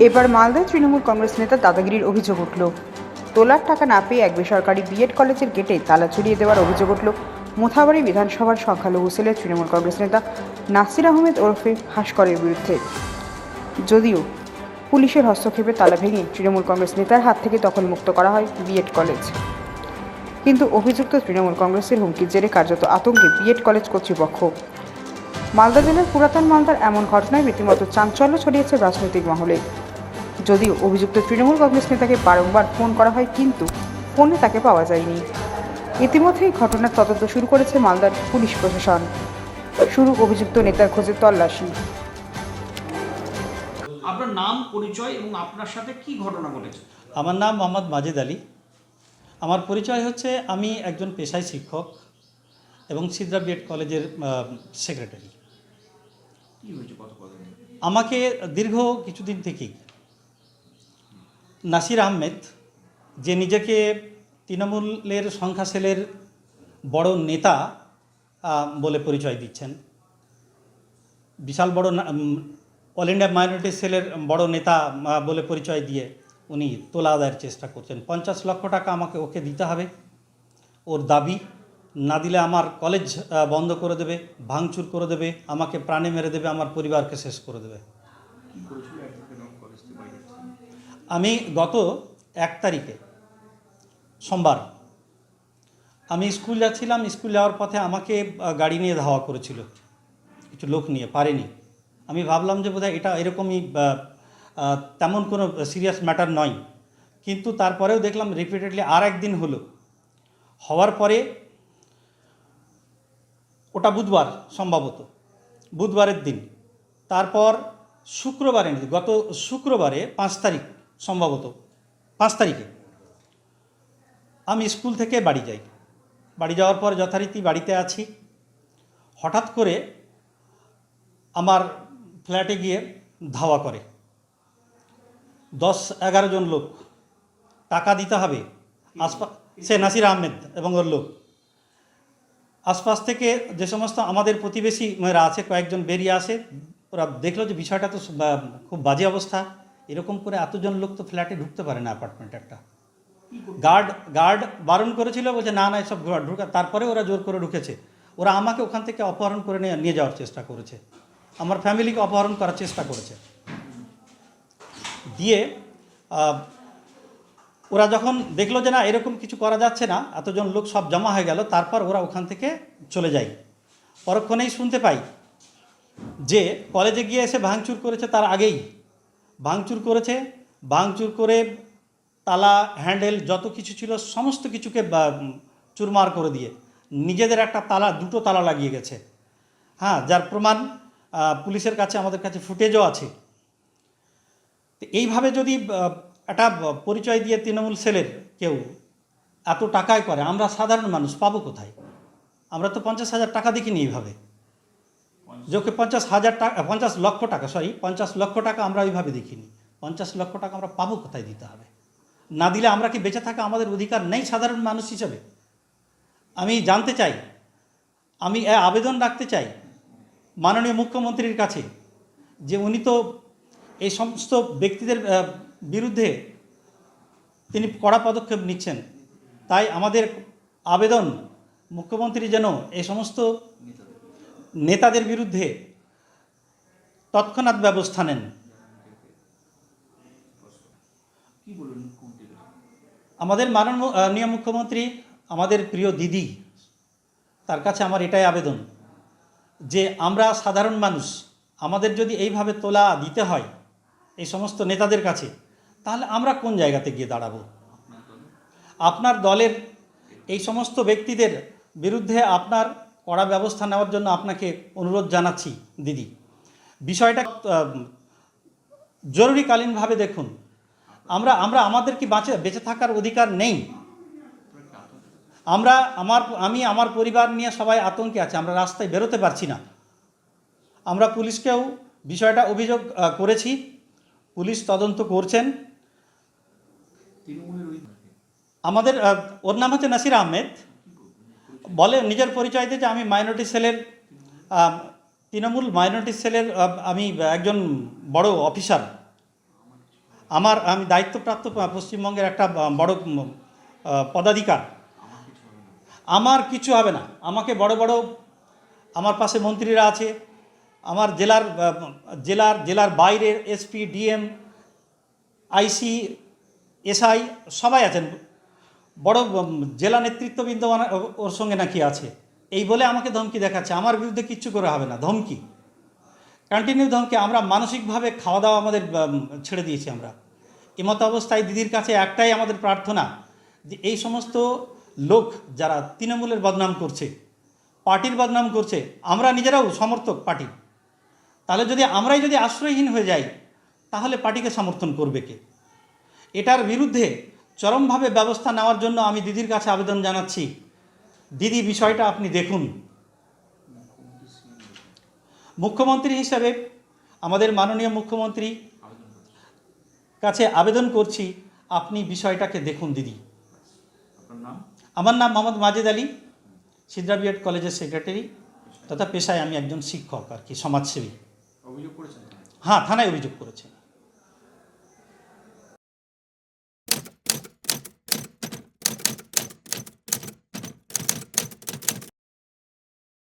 এবার মালদায় তৃণমূল কংগ্রেস নেতা দাদাগিরির অভিযোগ উঠল। তোলার টাকা না পেয়ে এক বেসরকারি বিএড কলেজের গেটে তালা ঝুলিয়ে দেওয়ার অভিযোগ উঠল। মোথাবাড়ি বিধানসভার সংখ্যালঘু সেলের তৃণমূল কংগ্রেস নেতা নাসির আহমেদ ওরফে ভাস্করের বিরুদ্ধে। যদিও পুলিশের হস্তক্ষেপে তালা ভেঙে তৃণমূল কংগ্রেস নেতার হাত থেকে তখন মুক্ত করা হয় বিএড কলেজ। কিন্তু অভিযুক্ত তৃণমূল কংগ্রেসের হুমকির জেরে কার্যত আতঙ্কে বিএড কলেজ কর্তৃপক্ষ। মালদা জেলার পুরাতন মালদার এমন ঘটনায় রীতিমতো চাঞ্চল্য ছড়িয়েছে রাজনৈতিক মহলে। যদিও অভিযুক্ত তৃণমূল কংগ্রেস নেতাকে বারংবার ফোন করা হয় কিন্তু ফোনে তাকে পাওয়া যায়নি। ইতিমধ্যেই ঘটনার তদন্ত শুরু করেছে মালদার পুলিশ প্রশাসন। শুরু অভিযুক্ত নেতার খোঁজে তল্লাশি। আপনার নাম পরিচয় এবং আপনার সাথে কি ঘটনা ঘটেছে? আমার নাম মোহাম্মদ মাজেদ আলী। আমার পরিচয় হচ্ছে আমি একজন পেশায় শিক্ষক এবং সিদ্রা বিএড কলেজের সেক্রেটারি। আমাকে দীর্ঘ কিছুদিন থেকেই নাসির আহমেদ, যে নিজেকে তৃণমূলের সংখ্যা সেলের বড় নেতা বলে পরিচয় দিচ্ছেন। বিশাল বড় অল ইন্ডিয়া মাইনরিটি সেলের বড় নেতা বলে পরিচয় দিয়ে উনি তোলা আদায়ের চেষ্টা করছেন। পঞ্চাশ লক্ষ টাকা আমাকে ওকে দিতে হবে। ওর দাবি, না দিলে আমার কলেজ বন্ধ করে দেবে, ভাঙচুর করে দেবে, আমাকে প্রাণে মেরে দেবে, আমার পরিবারকে শেষ করে দেবে কি করেছিল অ্যাডভোকেট কলেজ থেকে বাইরে আমি গত এক তারিখে, সোমবার, আমি স্কুল যাচ্ছিলাম, স্কুল যাওয়ার পথে আমাকে গাড়ি নিয়ে ধাওয়া করেছিল। কিছু লোক নিয়ে, পারেনি। আমি ভাবলাম যে বোধহয় এটা এরকমই তেমন কোনো সিরিয়াস ম্যাটার নয়। কিন্তু তারপরেও দেখলাম রিপিটেডলি আর একদিন হলো। হওয়ার পরে ওটা বুধবার সম্ভবত, বুধবারের দিন। তারপর শুক্রবারে গত শুক্রবারে পাঁচ তারিখ সম্ভবত। পাঁচ তারিখে। আমি স্কুল থেকে বাড়ি যাই। বাড়ি যাওয়ার পর যথারীতি বাড়িতে আছি। হঠাৎ করে আমার ফ্ল্যাটে গিয়ে ধাওয়া করে। দশ, এগারো জন লোক। টাকা দিতে হবে। আশপাশ সে নাসির আহমেদ এবং ওর লোক। আশপাশ থেকে যে সমস্ত আমাদের প্রতিবেশী মেয়েরা আছে, কয়েকজন বেরিয়ে আসে। ওরা দেখল যে বিষয়টা তো খুব বাজে অবস্থা। এরকম করে এতজন লোক তো ফ্ল্যাটে ঢুকতে পারে না অ্যাপার্টমেন্ট একটা। গার্ড গার্ড বারণ করেছিল, বলছে, না না, এসব ঢুকা তারপরে ওরা জোর করে ঢুকেছে। ওরা আমাকে ওখান থেকে অপহরণ করে নিয়ে নিয়ে যাওয়ার চেষ্টা করেছে। আমার ফ্যামিলিকে অপহরণ করার চেষ্টা করেছে। দিয়ে ওরা যখন দেখল যে, না, এরকম কিছু করা যাচ্ছে না, এতজন লোক সব জমা হয়ে গেল, তারপর ওরা ওখান থেকে চলে যায়। পরক্ষণেই শুনতে পাই যে, কলেজে গিয়ে এসে ভাঙচুর করেছে তার আগেই। ভাঙচুর করেছে, ভাঙচুর করে তালা, হ্যান্ডেল, যত কিছু ছিল, সমস্ত কিছুকে চুরমার করে দিয়ে নিজেদের একটা তালা, দুটো তালা লাগিয়ে গেছে। হ্যাঁ যার প্রমাণ পুলিশের কাছে, আমাদের কাছে ফুটেজও আছে। এইভাবে যদি একটা পরিচয় দিয়ে তৃণমূল সেলের কেউ এত টাকায় করে, আমরা সাধারণ মানুষ পাবো কোথায়? আমরা তো পঞ্চাশ হাজার টাকা দেখিনি এইভাবে। যে পঞ্চাশ হাজার টাকা, পঞ্চাশ লক্ষ টাকা সরি পঞ্চাশ লক্ষ টাকা আমরা ওইভাবে দেখিনি। পঞ্চাশ লক্ষ টাকা আমরা পাবো কোথায় দিতে হবে? না দিলে আমরা কি বেঁচে থাকা আমাদের অধিকার নেই সাধারণ মানুষ হিসেবে? আমি জানতে চাই, আমি আবেদন রাখতে চাই মাননীয় মুখ্যমন্ত্রীর কাছে যে উনি তো এই সমস্ত ব্যক্তিদের বিরুদ্ধে তিনি কড়া পদক্ষেপ নিচ্ছেন। তাই আমাদের আবেদন মুখ্যমন্ত্রী যেন এই সমস্ত নেতাদের বিরুদ্ধে তৎক্ষণাৎ ব্যবস্থা নেন। আমাদের মাননীয় মুখ্যমন্ত্রী আমাদের প্রিয় দিদি তার কাছে আমার এটাই আবেদন যে আমরা সাধারণ মানুষ আমাদের যদি এইভাবে তোলা দিতে হয় এই সমস্ত নেতাদের কাছে তাহলে আমরা কোন জায়গাতে গিয়ে দাঁড়াবো? আপনার দলের এই সমস্ত ব্যক্তিদের বিরুদ্ধে আপনার কড়া ব্যবস্থা নেওয়ার জন্য আপনাকে অনুরোধ জানাচ্ছি, দিদি। বিষয়টা জরুরিকালীনভাবে দেখুন। আমরা আমরা আমাদের কি বাঁচে, বেঁচে থাকার অধিকার নেই? আমরা, আমার, আমি, আমার পরিবার নিয়ে সবাই আতঙ্কে আছে, আমরা রাস্তায় বেরোতে পারছি না। আমরা পুলিশকেও বিষয়টা অভিযোগ করেছি, পুলিশ তদন্ত করছেন। আমাদের ওর নাম হচ্ছে নাসির আহমেদ। বলে নিজের পরিচয় দিয়ে যে আমি মাইনরিটি সেলের তৃণমূল মাইনরিটি সেলের আমি একজন বড় অফিসার আমার, আমি দায়িত্বপ্রাপ্ত পশ্চিমবঙ্গের একটা বড় পদাধিকার। আমার কিছু হবে না। আমাকে বড় বড়, আমার পাশে মন্ত্রীরা আছে। আমার জেলার জেলার জেলার বাইরের এসপি ডিএম আইসি এসআই সবাই আছেন। বড় জেলা নেতৃত্ববৃন্দ ওর সঙ্গে নাকি আছে। এই বলে আমাকে ধমকি দেখাচ্ছে। আমার বিরুদ্ধে কিচ্ছু করে হবে না। ধমকি। কন্টিনিউ ধমকি। আমরা মানসিকভাবে খাওয়া দাওয়া আমাদের ছেড়ে দিয়েছি আমরা। এমত অবস্থায় দিদির কাছে একটাই আমাদের প্রার্থনা যে এই সমস্ত লোক যারা তৃণমূলের বদনাম করছে, পার্টির বদনাম করছে, আমরা নিজেরাও সমর্থক পার্টি। তাহলে যদি আমরাই যদি আশ্রয়হীন হয়ে যাই, তাহলে পার্টিকে সমর্থন করবে কে? এটার বিরুদ্ধে চরমভাবে ব্যবস্থা নেওয়ার জন্য আমি দিদির কাছে আবেদন জানাচ্ছি। দিদি বিষয়টা আপনি দেখুন। মুখ্যমন্ত্রী হিসাবে আমাদের মাননীয় মুখ্যমন্ত্রী কাছে আবেদন করছি আপনি বিষয়টাকে দেখুন দিদি। আমার নাম মোহাম্মদ মাজেদ আলী সিদ্রা বিএড কলেজের সেক্রেটারি তথা পেশায় আমি একজন শিক্ষক আর কি সমাজসেবী। অভিযোগ করেছেন? হ্যাঁ থানায় অভিযোগ করেছে।